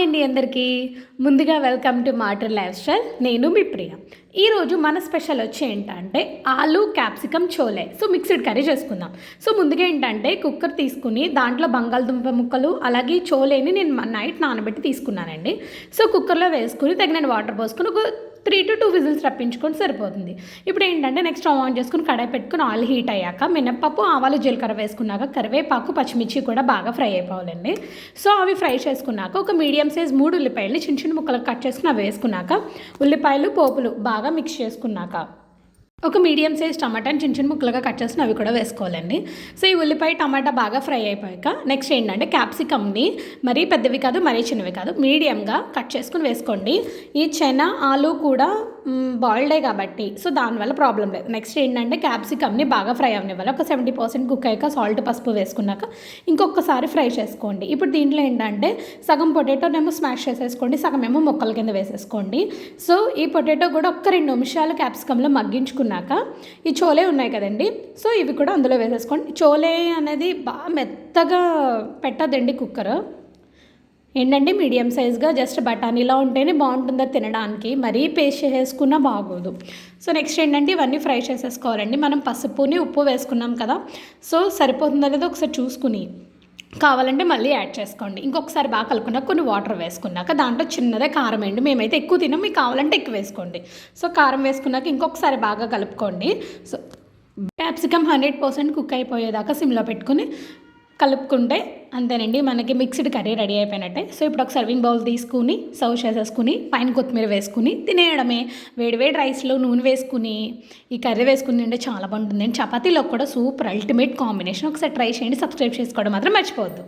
Hi అండి అందరికీ. ముందుగా welcome to matter lifestyle. నేను మీ ప్రియ. ఈరోజు మన స్పెషల్ వచ్చి ఏంటంటే aloo capsicum chole. So mixed curry చేసుకుందాం. సో ముందుగా ఏంటంటే కుక్కర్ తీసుకుని దాంట్లో బంగాళదుంప ముక్కలు అలాగే చోలేని నేను నైట్ నానబెట్టి తీసుకున్నానండి. సో కుక్కర్లో వేసుకుని తగిన వాటర్ పోసుకుని ఒక త్రీ టు టూ విజిల్స్ రప్పించుకొని సరిపోతుంది. ఇప్పుడు ఏంటంటే నెక్స్ట్ స్టవ్ ఆన్ చేసుకుని కడాయి పెట్టుకుని ఆయిల్ హీట్ అయ్యాక మినప్పప్పు ఆవాలు జీలకర్ర వేసుకున్నాక కరివేపాకు పచ్చిమిర్చి కూడా బాగా ఫ్రై అయిపోవాలండి. సో అవి ఫ్రై చేసుకున్నాక ఒక మీడియం సైజ్ మూడు ఉల్లిపాయలు చిన్న చిన్న ముక్కలు కట్ చేసుకుని అవి వేసుకున్నాక ఉల్లిపాయలు పోపులు బాగా మిక్స్ చేసుకున్నాక ఒక మీడియం సైజ్ టమాటాని చిన్న చిన్న ముక్కలుగా కట్ చేసిన అవి కూడా వేసుకోవాలండి. సో ఈ ఉల్లిపాయ టమాటా బాగా ఫ్రై అయిపోయాక నెక్స్ట్ ఏంటంటే క్యాప్సికమ్ని మరీ పెద్దవి కాదు మరీ చిన్నవి కాదు మీడియంగా కట్ చేసుకుని వేసుకోండి. ఈ చెన ఆలు కూడా బాయిల్డే కాబట్టి. సో దానివల్ల ప్రాబ్లం లేదు. నెక్స్ట్ ఏంటంటే క్యాప్సికమ్ని బాగా ఫ్రై అవనివ్వాలి. ఒక సెవెంటీ పర్సెంట్ కుక్ అయ్యాక సాల్ట్ పసుపు వేసుకున్నాక ఇంకొకసారి ఫ్రై చేసుకోండి. ఇప్పుడు దీంట్లో ఏంటంటే సగం పొటాటోనేమో స్మాష్ చేసేసుకోండి సగం ఏమో మొక్కల కింద వేసేసుకోండి. సో ఈ పొటాటో కూడా ఒక్క రెండు నిమిషాలు క్యాప్సికంలో మగ్గించుకున్నాక ఈ చోలే ఉన్నాయి కదండి. సో ఇవి కూడా అందులో వేసేసుకోండి. చోలే అనేది బాగా మెత్తగా పెట్టదండి కుక్కర్ ఏంటంటే మీడియం సైజ్గా జస్ట్ బఠానీలా ఉంటేనే బాగుంటుందా తినడానికి మరీ పేస్ట్ చేసేసుకున్నా బాగోదు. సో నెక్స్ట్ ఏంటంటే ఇవన్నీ ఫ్రై చేసేసుకోవాలండి. మనం పసుపుని ఉప్పు వేసుకున్నాం కదా సో సరిపోతుందో లేదో ఒకసారి చూసుకుని కావాలంటే మళ్ళీ యాడ్ చేసుకోండి. ఇంకొకసారి బాగా కలుపుకున్నాక కొన్ని వాటర్ వేసుకున్నాక దాంట్లో చిన్నదే కారం వేయండి. మేమైతే ఎక్కువ తినం మీకు కావాలంటే ఎక్కువ వేసుకోండి. సో కారం వేసుకున్నాక ఇంకొకసారి బాగా కలుపుకోండి. So capsicum hundred percent cook అయిపోయేదాకా సిమ్లో పెట్టుకుని కలుపుకుంటే అంతేనండి మనకి మిక్స్డ్ కర్రీ రెడీ అయిపోయినట్టే. సో ఇప్పుడు ఒక సర్వింగ్ బౌల్ తీసుకుని సర్వ్ చేసేసుకుని పైన కొత్తిమీర వేసుకుని తినేయడమే. వేడివేడి రైస్లో నూనె వేసుకుని ఈ కర్రీ వేసుకుని తింటే చాలా బాగుంటుంది చపాతీలో కూడా సూపర్ అల్టిమేట్ కాంబినేషన్ ఒకసారి ట్రై చేయండి సబ్స్క్రైబ్ చేసుకోవడం మాత్రం మర్చిపోవద్దు.